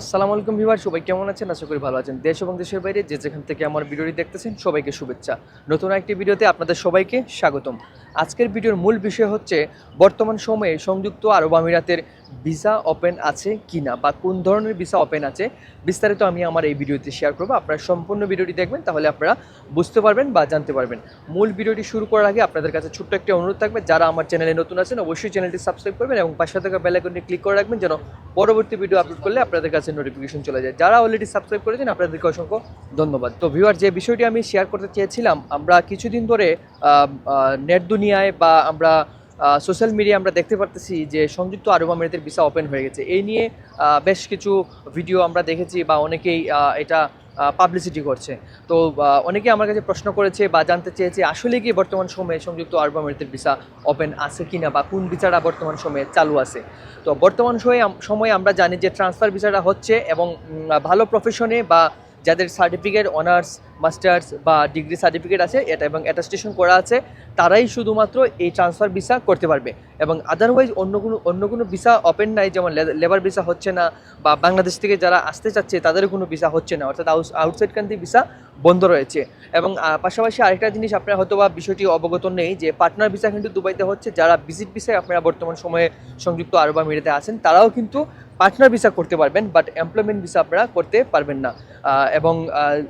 আসসালামু আলাইকুম ভিভার সবাই কেমন আছেন? আশা করি ভালো আছেন। দেশ এবং দেশের বাইরে যে যেখান থেকে আমার ভিডিওটি দেখতেছেন, সবাইকে শুভেচ্ছা। নতুন একটি ভিডিওতে আপনাদের সবাইকে স্বাগতম। আজকের ভিডিওর মূল বিষয় হচ্ছে বর্তমান সময়ে সংযুক্ত আরব আমিরাতের ভিসা ওপেন আছে কি না বা কোন ধরনের ভিসা ওপেন আছে, বিস্তারিত আমি আমার এই ভিডিওতে শেয়ার করব। আপনারা সম্পূর্ণ ভিডিওটি দেখবেন, তাহলে আপনারা বুঝতে পারবেন বা জানতে পারবেন। মূল ভিডিওটি শুরু করার আগে আপনাদের কাছে ছোট্ট একটি অনুরোধ থাকবে, যারা আমার চ্যানেলে নতুন আছেন, অবশ্যই চ্যানেলটি সাবস্ক্রাইব করবেন এবং পাশে থাকা বেল আইকনটি ক্লিক করে রাখবেন, যেন পরবর্তী ভিডিও আপলোড করলে আপনাদের কাছে নোটিফিকেশন চলে যায়। যারা অলরেডি সাবস্ক্রাইব করেছেন, আপনাদেরকে অসংখ্য ধন্যবাদ। তো ভিউয়ার যে বিষয়টি আমি শেয়ার করতে চেয়েছিলাম, আমরা কিছুদিন ধরে নেট দুনিয়ায় বা আমরা সোশ্যাল মিডিয়া আমরা দেখতে পারতেছি যে সংযুক্ত আরব আমিরাতের ভিসা ওপেন হয়ে গেছে। এই নিয়ে বেশ কিছু ভিডিও আমরা দেখেছি বা অনেকেই এটা পাবলিসিটি করছে। তো অনেকে আমার কাছে প্রশ্ন করেছে বা জানতে চেয়েছে, আসলে কি বর্তমান সময়ে সংযুক্ত আরব আমিরাতের ভিসা ওপেন আছে কি না বা কোন ভিসাটা বর্তমান সময়ে চালু আছে? তো, বর্তমান সময়ে সময়ে আমরা জানি যে ট্রান্সফার ভিসাটা হচ্ছে এবং ভালো প্রফেশনে বা যাদের সার্টিফিকেট অনার্স মাস্টার্স বা ডিগ্রি সার্টিফিকেট আছে, এটা এবং অ্যাটাস্টেশন করা আছে, তারাই শুধুমাত্র এই ট্রান্সফার ভিসা করতে পারবে। এবং আদারওয়াইজ অন্য কোনো অন্য কোনো ভিসা ওপেন নাই, যেমন লেবার ভিসা হচ্ছে না, বা বাংলাদেশ থেকে যারা আসতে চাচ্ছে, তাদেরও কোনো ভিসা হচ্ছে না, অর্থাৎ আউটসাইড কান্ট্রি ভিসা বন্ধ রয়েছে। এবং পাশাপাশি আরেকটা জিনিস আপনারা হয়তো বা বিষয়টি অবগত নেই, যে পার্টনার ভিসা কিন্তু দুবাইতে হচ্ছে, যারা ভিজিট ভিসায় আপনারা বর্তমান সময়ে সংযুক্ত আরব আমিরাতে আছেন, তারাও কিন্তু পার্টনার ভিসা করতে পারবেন বাট এমপ্লয়মেন্ট ভিসা আপনারা করতে পারবেন না। এবং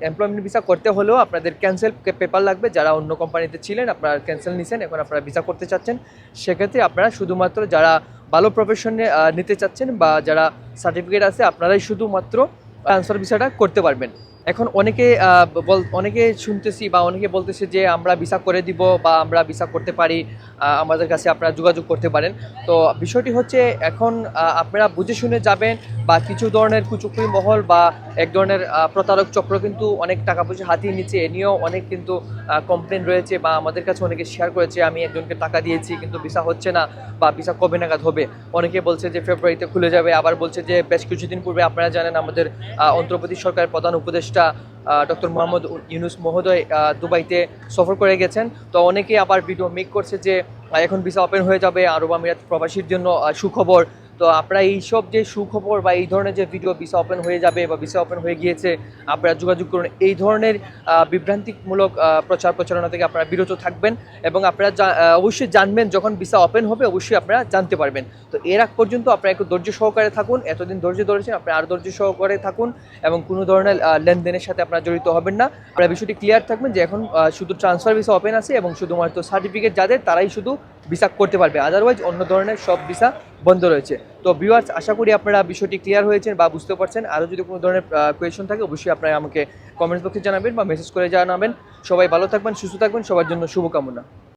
এমপ্লয়মেন্ট ভিসা করতে হলেও আপনাদের ক্যান্সেল পেপার লাগবে, যারা অন্য কোম্পানিতে ছিলেন, আপনারা ক্যান্সেল নিছেন, এখন আপনারা ভিসা করতে চাচ্ছেন। সেক্ষেত্রে আপনারা শুধুমাত্র যারা ভালো প্রফেশনে নিতে চাচ্ছেন বা যারা সার্টিফিকেট আছে, আপনারাই শুধুমাত্র ট্রান্সফার ভিসাটা করতে পারবেন। এখন অনেকে বল, অনেকে শুনতেছি বা অনেকে বলতেছে যে আমরা ভিসা করে দিব বা আমরা ভিসা করতে পারি আমাদের কাছে আপনারা যোগাযোগ করতে পারেন। তো বিষয়টি হচ্ছে এখন আপনারা বুঝে শুনে যাবেন বা কিছু ধরনের কুচুকুরি মহল বা এক ধরনের প্রতারক চক্র কিন্তু অনেক টাকা পয়সা হাতিয়ে নিচ্ছে। এ নিয়েও অনেক কিন্তু কমপ্লেন রয়েছে বা আমাদের কাছে অনেকে শেয়ার করেছে, আমি একজনকে টাকা দিয়েছি কিন্তু ভিসা হচ্ছে না বা ভিসা কবে নাগাদ হবে? অনেকে বলছে যে ফেব্রুয়ারিতে খুলে যাবে, আবার বলছে যে, বেশ কিছুদিন পূর্বে আপনারা জানেন আমাদের অন্ধ্রপ্রদেশ সরকারের প্রধান উপদেষ্টা ডক্টর মোহাম্মদ ইউনুস মহোদয় দুবাইতে সফর করে গেছেন। তো অনেকে আবার ভিডিও মেক করছে যে এখন ভিসা ওপেন হয়ে যাবে আরব আমিরাত প্রবাসীর জন্য সুখবর। তো আপনারা এইসব যে সুখবর বা এই ধরনের যে ভিডিও ভিসা ওপেন হয়ে যাবে বা ভিসা ওপেন হয়ে গিয়েছে, আপনারা যোগাযোগ করুন। এই ধরনের বিভ্রান্তিমূলক প্রচার প্রচারণা থেকে আপনারা বিরত থাকবেন এবং আপনারা অবশ্যই জানবেন যখন ভিসা ওপেন হবে, অবশ্যই আপনারা জানতে পারবেন। তো এর আগ পর্যন্ত আপনারা একটু ধৈর্য সহকারে থাকুন, এতদিন ধৈর্য ধরেছেন, আপনারা আরও ধৈর্য সহকারে থাকুন এবং কোনো ধরনের লেনদেনের সাথে আপনারা জড়িত হবেন না। আপনারা বিষয়টি ক্লিয়ার থাকবেন যে এখন শুধু ট্রান্সফার ভিসা ওপেন আছে এবং শুধুমাত্র সার্টিফিকেট যাদের, তারাই শুধু ভিসা করতে পারবে। আদারওয়াইজ অন্য ধরনের সব ভিসা বন্ধ রয়েছে। তো ভিউয়ার্স আশা করি আপনারা বিষয়টি ক্লিয়ার হয়েছেন বা বুঝতে পারছেন। আরও যদি কোনো ধরনের কোয়েশন থাকে, অবশ্যই আপনারা আমাকে কমেন্টস বক্সে জানাবেন বা মেসেজ করে জানাবেন। সবাই ভালো থাকবেন, সুস্থ থাকবেন, সবার জন্য শুভকামনা।